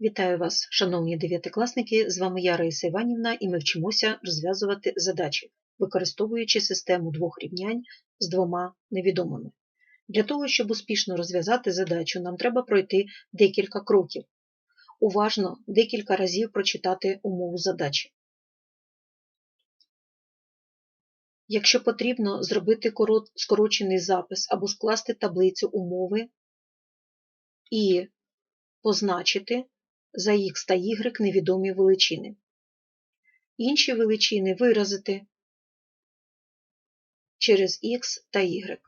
Вітаю вас, шановні дев'ятикласники! З вами я, Раїса Іванівна, і ми вчимося розв'язувати задачі, використовуючи систему двох рівнянь з двома невідомими. Для того, щоб успішно розв'язати задачу, нам треба пройти декілька кроків. Уважно декілька разів прочитати умову задачі. Якщо потрібно зробити скорочений запис або скласти таблицю умови і позначити за х та y невідомі величини. Інші величини виразити через х та y.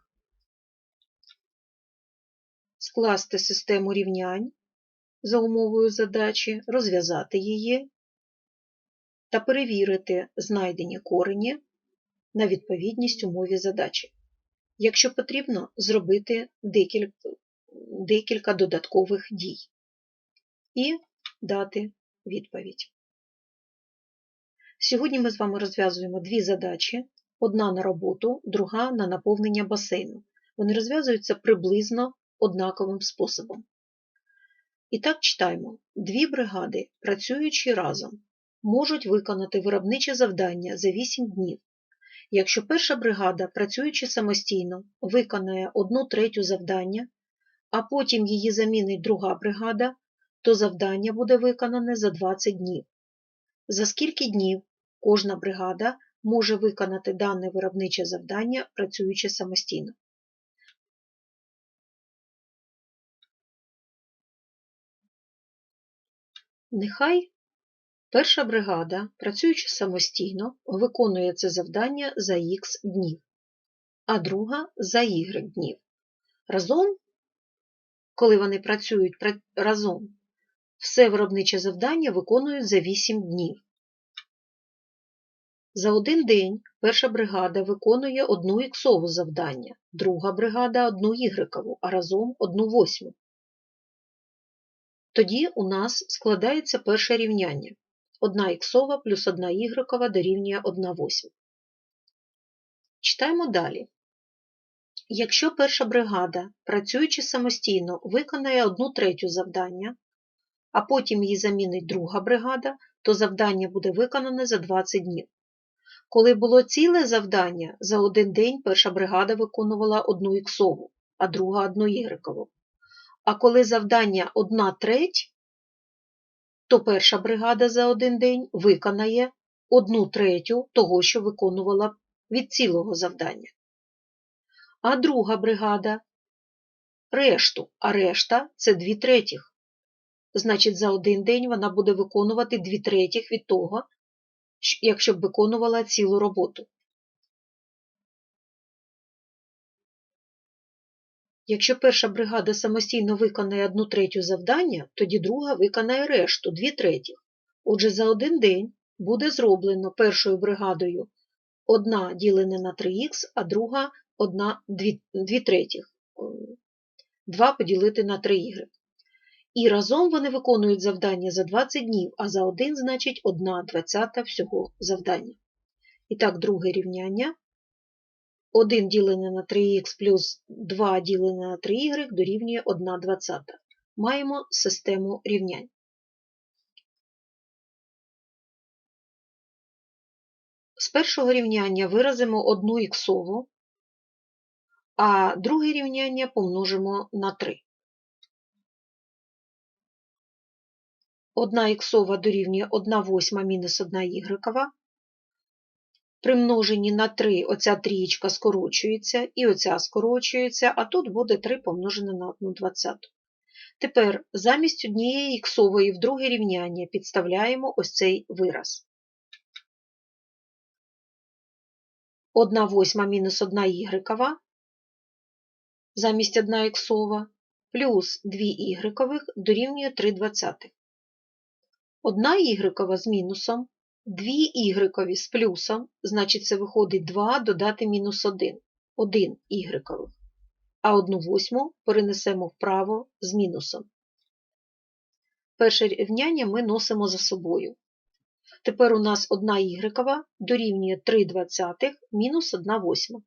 Скласти систему рівнянь за умовою задачі, розв'язати її та перевірити знайдені корені на відповідність умові задачі. Якщо потрібно, зробити декілька, додаткових дій і дати відповідь. Сьогодні ми з вами розв'язуємо дві задачі: одна на роботу, друга на наповнення басейну. Вони розв'язуються приблизно однаковим способом. І так читаємо: дві бригади, працюючи разом, можуть виконати виробниче завдання за 8 днів. Якщо перша бригада, працюючи самостійно, виконає одну третю завдання, а потім її замінить друга бригада, то завдання буде виконане за 20 днів. За скільки днів кожна бригада може виконати дане виробниче завдання, працюючи самостійно. Нехай перша бригада, працюючи самостійно, виконує це завдання за х днів, а друга за y днів. Разом, коли вони працюють разом, все виробниче завдання виконують за 8 днів. За один день перша бригада виконує одну іксову завдання, друга бригада одну ігрикову, а разом одну восьму. Тоді у нас складається перше рівняння. Одна іксова плюс одна ігрикова дорівнює 1 восьма. Читаємо далі. Якщо перша бригада, працюючи самостійно, виконає одну третю завдання, а потім її замінить друга бригада, то завдання буде виконане за 20 днів. Коли було ціле завдання, за один день перша бригада виконувала одну іксову, а друга одну ігрикову. А коли завдання одна треть, то перша бригада за один день виконає одну третю того, що виконувала від цілого завдання. А друга бригада решту, а решта це дві третіх. Значить, за один день вона буде виконувати дві третіх від того, якщо б виконувала цілу роботу. Якщо перша бригада самостійно виконає одну третю завдання, тоді друга виконає решту дві третіх. Отже, за один день буде зроблено першою бригадою одна ділене на 3х, а друга одна 2 третіх. 2 поділити на 3y. І разом вони виконують завдання за 20 днів, а за один, значить, 1 двадцята всього завдання. І так, друге рівняння. 1 ділене на 3х плюс 2 ділене на 3y дорівнює 1 двадцята. Маємо систему рівнянь. З першого рівняння виразимо одну іксову, а друге рівняння помножимо на 3. 1 іксова дорівнює 1 восьма мінус 1 ігрекова. При множенні на 3 оця трієчка скорочується, і оця скорочується, а тут буде 3 помножене на 1 двадцяту. Тепер замість однієї іксової в друге рівняння підставляємо ось цей вираз. 1 восьма мінус 1 ігрекова, замість 1 іксова, плюс 2 ігрекових дорівнює 3 двадцятих. Одна ігрекова з мінусом, дві ігрекові з плюсом, значить це виходить 2 додати мінус 1, 1 ігрекових. А одну восьму перенесемо вправо з мінусом. Перше рівняння ми носимо за собою. Тепер у нас 1 ігрекова дорівнює 3 двадцятих мінус 1 восьма.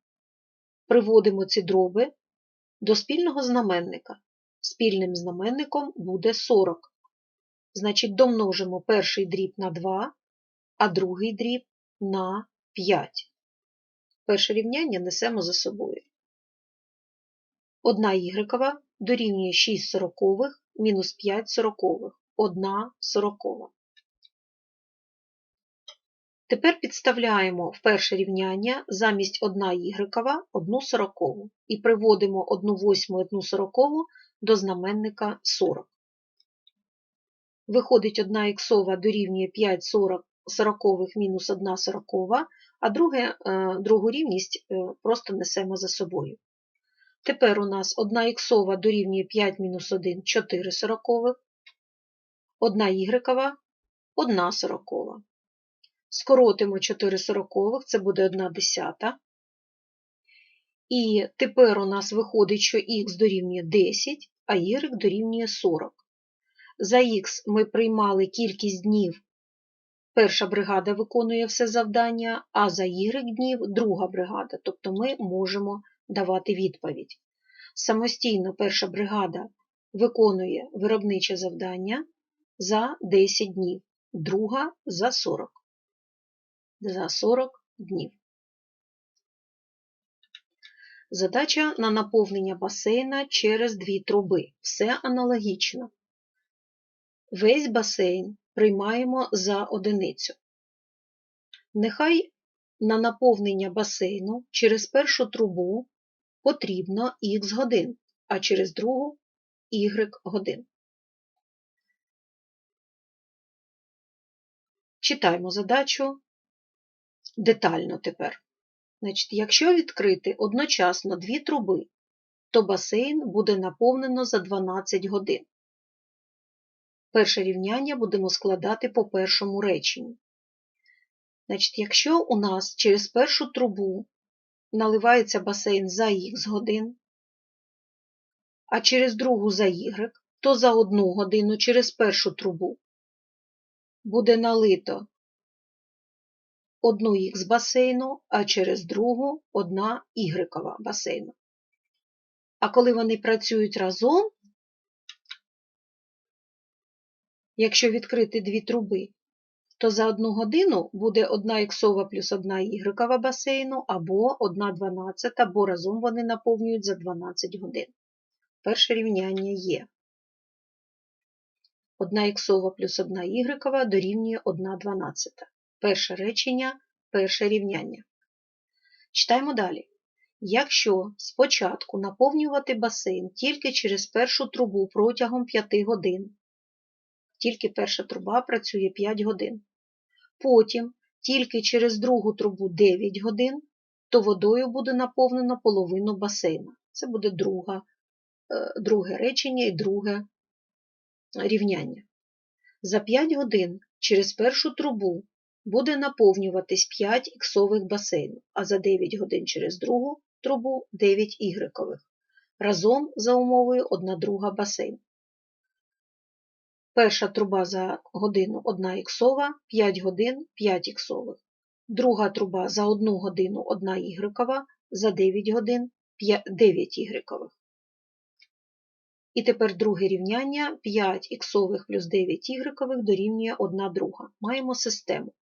Приводимо ці дроби до спільного знаменника. Спільним знаменником буде 40. Значить, домножимо перший дріб на 2, а другий дріб на 5. Перше рівняння несемо за собою. 1 y дорівнює 6 сорокових мінус 5 сорокових. 1 сорокова. Тепер підставляємо в перше рівняння замість 1 y 1 сорокову і приводимо 1 восьму і 1 сорокову до знаменника 40. Виходить 1 іксова дорівнює 5 40 сорокових мінус 1 сорокова, а друге, е, другу рівність е, просто несемо за собою. Тепер у нас 1 іксова дорівнює 5 мінус 1 4 сорокових, 1 ігрекова 1 сорокова. Скоротимо 4 сорокових, це буде 1 десята. І тепер у нас виходить, що х дорівнює 10, а y дорівнює 40. За х ми приймали кількість днів, перша бригада виконує все завдання, а за y днів друга бригада, тобто ми можемо давати відповідь. Самостійно перша бригада виконує виробниче завдання за 10 днів, друга за 40. За 40 днів. Задача на наповнення басейна через дві труби. Все аналогічно. Весь басейн приймаємо за одиницю. Нехай на наповнення басейну через першу трубу потрібно х годин, а через другу y годин. Читаємо задачу детально тепер. Значить, Якщо відкрити одночасно дві труби, то басейн буде наповнено за 12 годин. Перше рівняння будемо складати по першому реченню. Значить, Якщо у нас через першу трубу наливається басейн за х годин, а через другу за y, то за одну годину через першу трубу буде налито 1 х басейну, а через другу 1 y басейну. А коли вони працюють разом, якщо відкрити дві труби, то за одну годину буде 1 іксова плюс 1 ігрекова басейну або 1 12, або разом вони наповнюють за 12 годин. Перше рівняння є. 1 іксова плюс 1 ігрекова дорівнює 1 12. Перше речення, перше рівняння. Читаємо далі. Якщо спочатку наповнювати басейн тільки через першу трубу протягом 5 годин, тільки перша труба працює 5 годин, потім тільки через другу трубу 9 годин, то водою буде наповнено половину басейна. Це буде друга, е, друге речення і друге рівняння. За 5 годин через першу трубу буде наповнюватись 5 іксових басейнів, а за 9 годин через другу трубу 9 ігрекових. Разом за умовою 1 друга басейн. Перша труба за годину 1 іксова, 5 годин 5 іксових. Друга труба за 1 годину 1 ігрекова, за 9 годин 9 ігрекових. І тепер друге рівняння 5 іксових плюс 9 ігрекових дорівнює 1 друга. Маємо систему.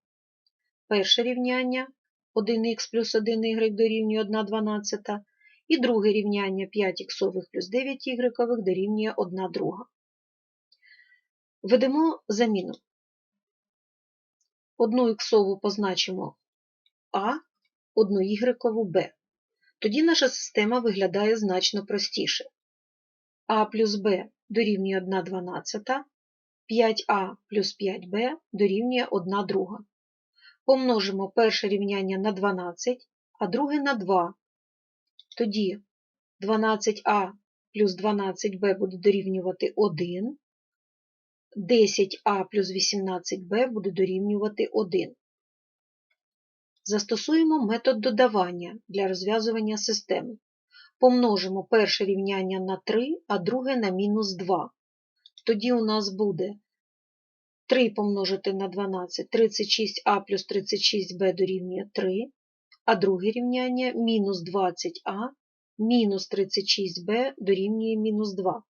Перше рівняння 1х плюс 1y дорівнює 1 дванадцята. І друге рівняння 5 іксових плюс 9 ігрекових дорівнює 1 друга. Ведемо заміну. Одну іксову позначимо А, одну ігрекову Б. Тоді наша система виглядає значно простіше. А плюс Б дорівнює 1 дванадцята, 5а плюс 5b дорівнює 1 друга. Помножимо перше рівняння на 12, а друге на 2. Тоді 12а плюс 12b буде дорівнювати 1, 10а плюс 18b буде дорівнювати 1. Застосуємо метод додавання для розв'язування системи. Помножимо перше рівняння на 3, а друге на мінус 2. Тоді у нас буде 3 помножити на 12, 36а плюс 36b дорівнює 3, а друге рівняння мінус 20а мінус 36b дорівнює мінус 2.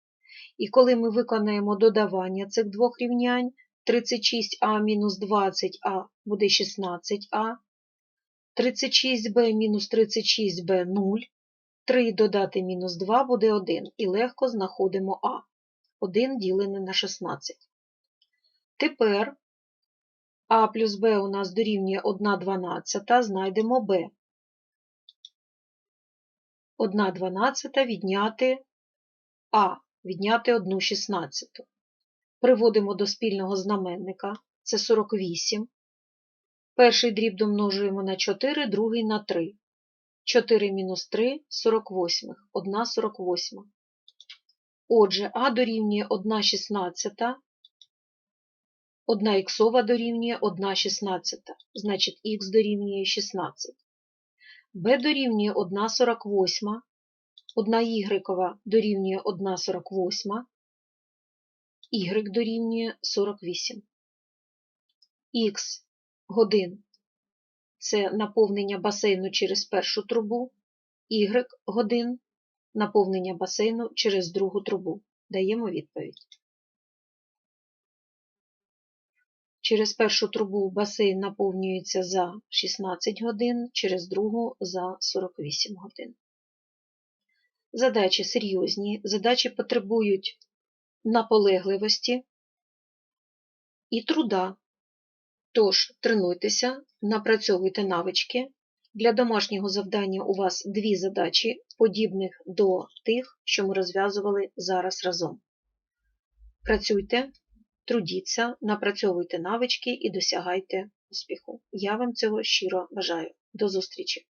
І коли ми виконаємо додавання цих двох рівнянь, 36а мінус 20а буде 16а, 36b мінус 36b 0, 3 додати мінус 2 буде 1, і легко знаходимо а. 1 ділене на 16. Тепер а плюс b у нас дорівнює 1 дванадцята, знайдемо b. 1 дванадцята відняти а, відняти 1 шістнадцяту. Приводимо до спільного знаменника, це 48. Перший дріб домножуємо на 4, другий на 3. 4 мінус 3 – 48, 1 48. Отже, а дорівнює 1 шістнадцята, 1 іксова дорівнює 1 шістнадцята, значить х дорівнює 16. b дорівнює 1 48, 1 y дорівнює 1 48, y дорівнює 48. Х годин – це наповнення басейну через першу трубу, y годин – наповнення басейну через другу трубу. Даємо відповідь. Через першу трубу басейн наповнюється за 16 годин, через другу за 48 годин. Задачі серйозні, задачі потребують наполегливості і труда. Тож, тренуйтеся, напрацьовуйте навички. Для домашнього завдання у вас дві задачі, подібних до тих, що ми розв'язували зараз разом. Працюйте, трудіться, напрацьовуйте навички і досягайте успіху. Я вам цього щиро бажаю. До зустрічі!